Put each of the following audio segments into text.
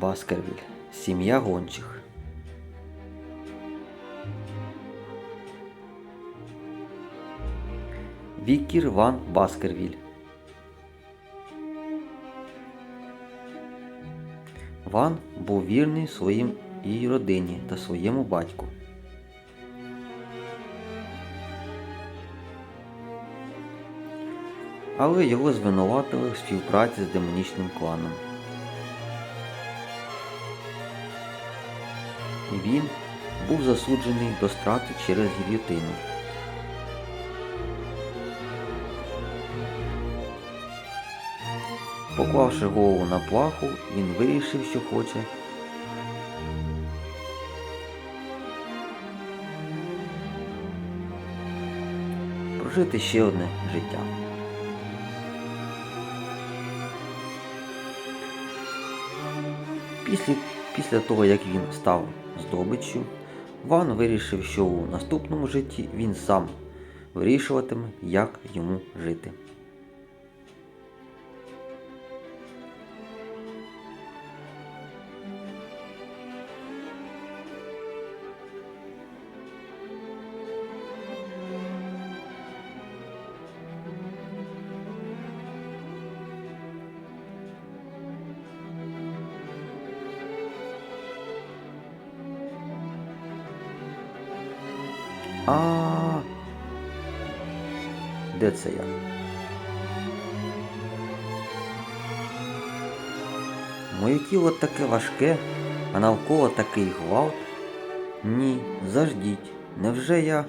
Баскервіль. Сім'я гончих. Вікір Ван Баскервіль. Ван був вірний своїм її родині та своєму батьку. Але його звинуватили в співпраці з демонічним кланом. Він був засуджений до страти через гільйотину. Поклавши голову на плаху, він вирішив, що хоче прожити ще одне життя. Після, після того, як він став здобиччю, Ван вирішив, що у наступному житті він сам вирішуватиме, як йому жити. А. Де це я? Моє тіло таке важке, а навколо такий гвалт. Ні, заждіть, невже я.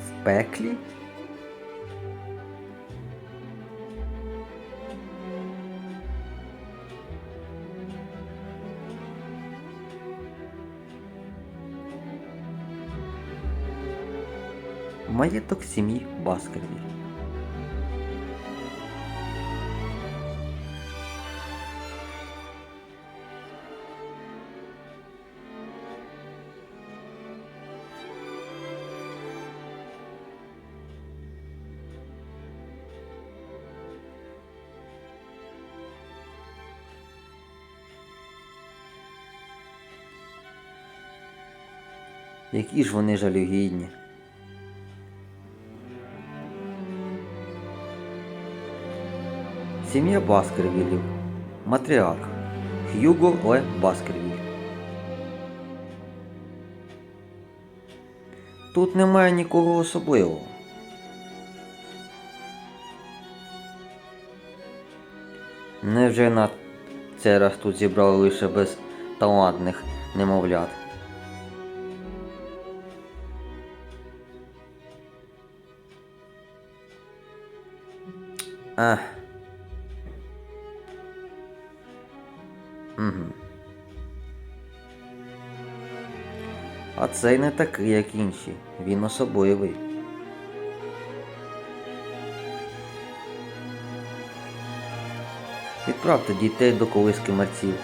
В пеклі? Маєток сім'ї Баскервіль. Які ж вони жалюгідні. Сім'я Баскервілів. Матріарх Х'юго Ле Баскервіль. Тут немає нікого особливого. Невже на цей раз тут зібрали лише безталантних немовлят? Ах. Угу. А цей не такий, як інші. Він особливий. Відправте дітей до колиски мерців.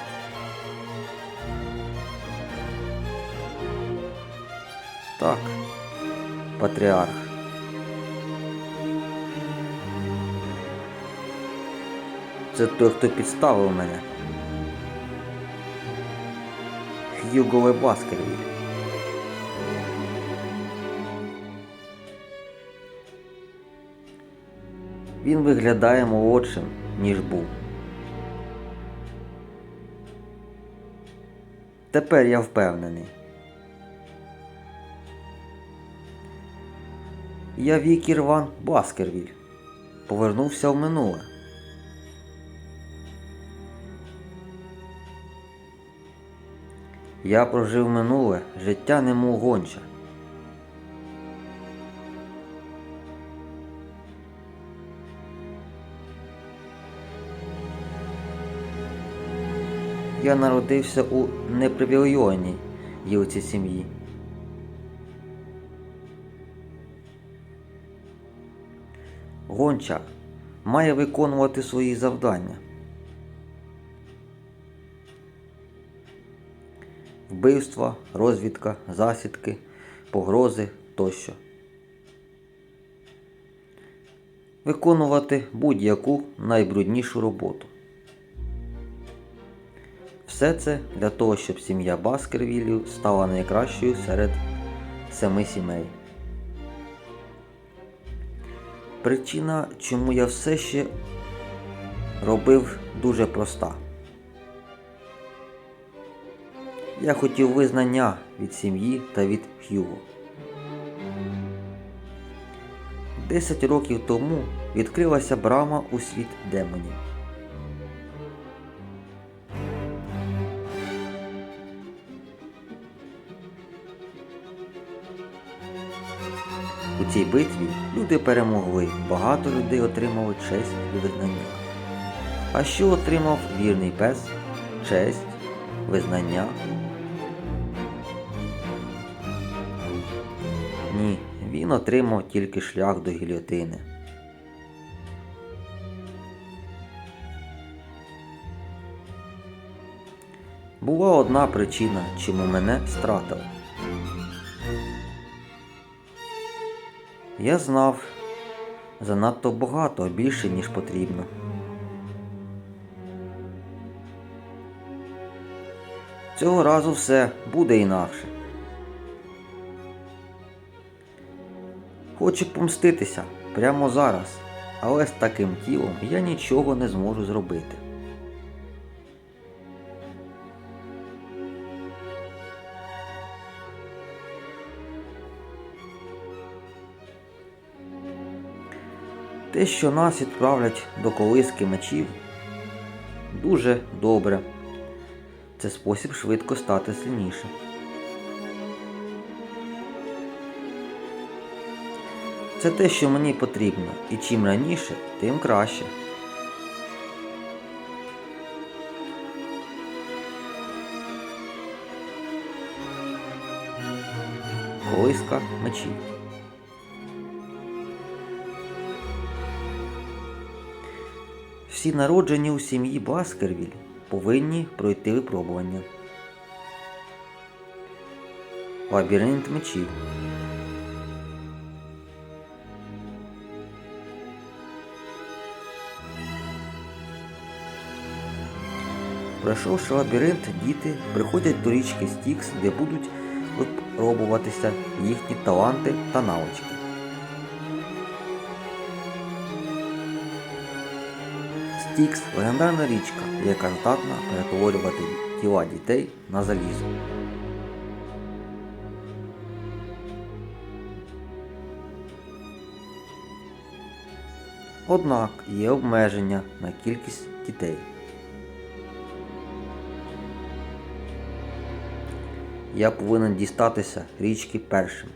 Так, патріарх. Це той, хто підставив мене. Х'юго Баскервіль. Він виглядає молодшим, ніж був. Тепер я впевнений. Я Вікір Ван Баскервіль. Повернувся в минуле. Я прожив минуле життя немов гонча. Я народився у непривілейованій гілці сім'ї. Гонча має виконувати свої завдання. Вбивства, розвідка, засідки, погрози тощо. Виконувати будь-яку найбруднішу роботу. Все це для того, щоб сім'я Баскервілів стала найкращою серед семи сімей. Причина, чому я все ще робив дуже проста. Я хотів визнання від сім'ї та від Х'юго. Десять років тому відкрилася брама у світ демонів. У цій битві люди перемогли, багато людей отримали честь і визнання. А що отримав вірний пес? Честь, визнання? Ні, він отримав тільки шлях до гільйотини. Була одна причина, чому мене стратили. Я знав занадто багато, більше, ніж потрібно. Цього разу все буде інакше. Хочу помститися прямо зараз, але з таким тілом я нічого не зможу зробити. Те, що нас відправлять до колиски мечів, дуже добре. Це спосіб швидко стати сильнішим. Це те, що мені потрібно, і чим раніше, тим краще. Колиска мечів. Всі народжені у сім'ї Баскервіль повинні пройти випробування. Лабіринт мечів. Пройшовши лабіринт, діти приходять до річки Стікс, де будуть випробуватися їхні таланти та навички. Стікс легендарна річка, яка здатна перетворювати тіла дітей на залізо. Однак є обмеження на кількість дітей. Я повинен дістатися річки першим.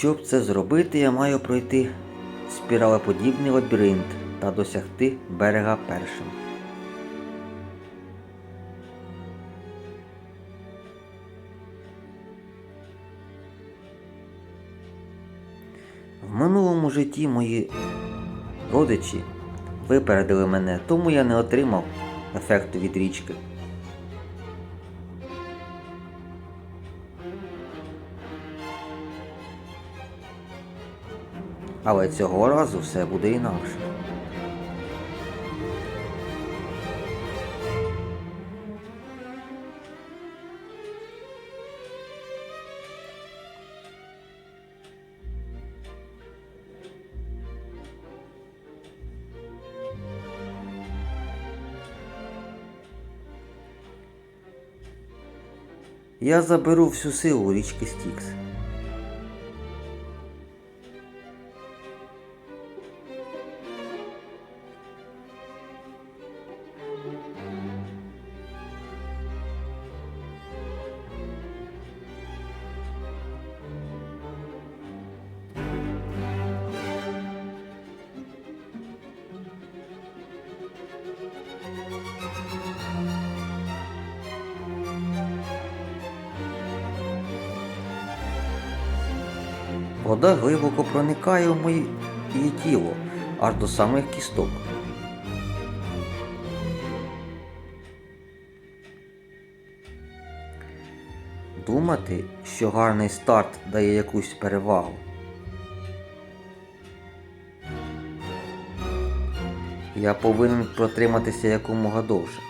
Щоб це зробити, я маю пройти спіралеподібний лабіринт та досягти берега першим. В минулому житті мої родичі випередили мене, тому я не отримав ефекту від річки. Але цього разу все буде інакше. Я заберу всю силу річки Стікс. Вода глибоко проникає в її тіло аж до самих кісток. Думати, що гарний старт дає якусь перевагу. Я повинен протриматися якомога довше.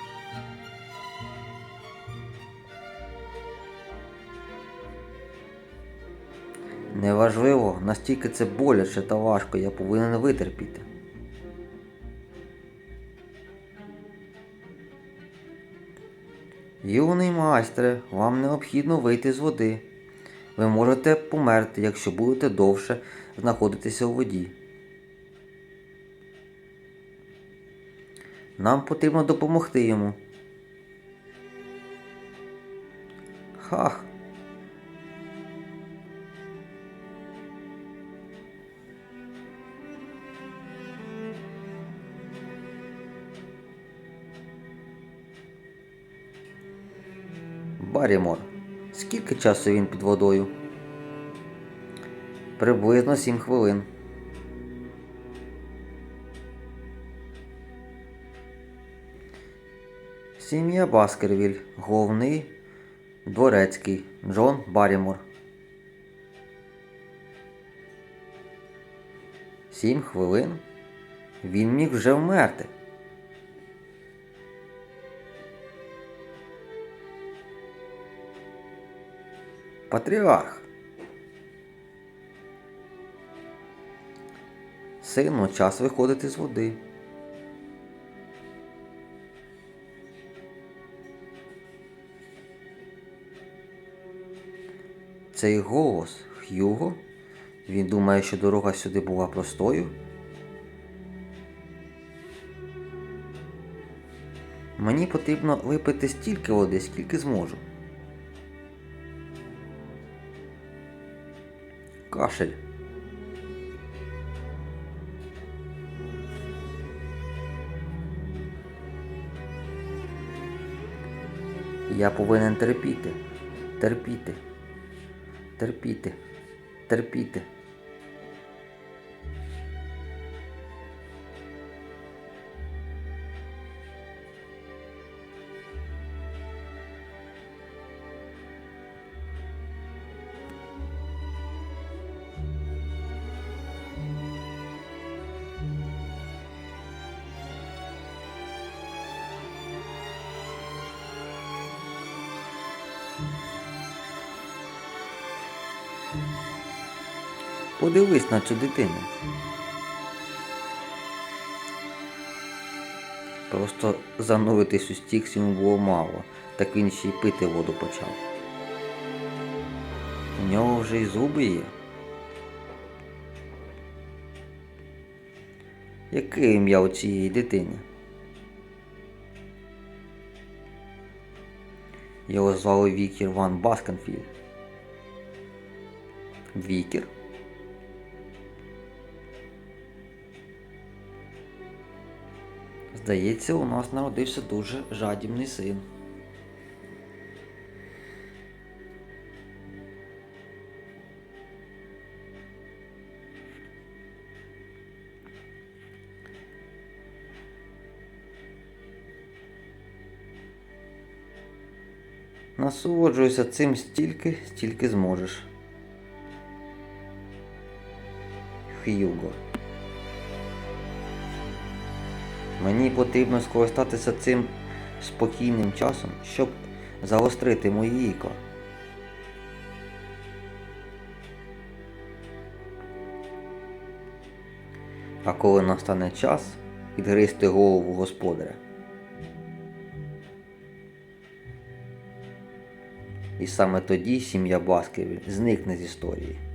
Неважливо, настільки це боляче та важко, я повинен витерпіти. Юний майстре, вам необхідно вийти з води. Ви можете померти, якщо будете довше знаходитися у воді. Нам потрібно допомогти йому. Хах. Барімор. Скільки часу він під водою? Приблизно 7 хвилин. Сім'я Баскервіль. Головний дворецький Джон Барімор. Сім хвилин? Він міг вже вмерти. Патріарх. Сину, час виходити з води. Цей голос Х'юго. Він думає, що дорога сюди була простою. Мені потрібно випити стільки води, скільки зможу. Кашель. Я повинен терпіти, терпіти, терпіти, терпіти. Подивись на цю дитину. Просто зануритись у стікс йому було мало, так він ще й пити воду почав. У нього вже й зуби є. Яке ім'я у цієї дитини? Його звали Вікір Ван Баскенфілд. Вікір? Здається, у нас народився дуже жадібний син. Насолоджуйся цим стільки, стільки зможеш. Х'юго. Мені потрібно скористатися цим спокійним часом, щоб загострити мої ікла. А коли настане час, відгризти голову господаря. І саме тоді сім'я Баскервіль зникне з історії.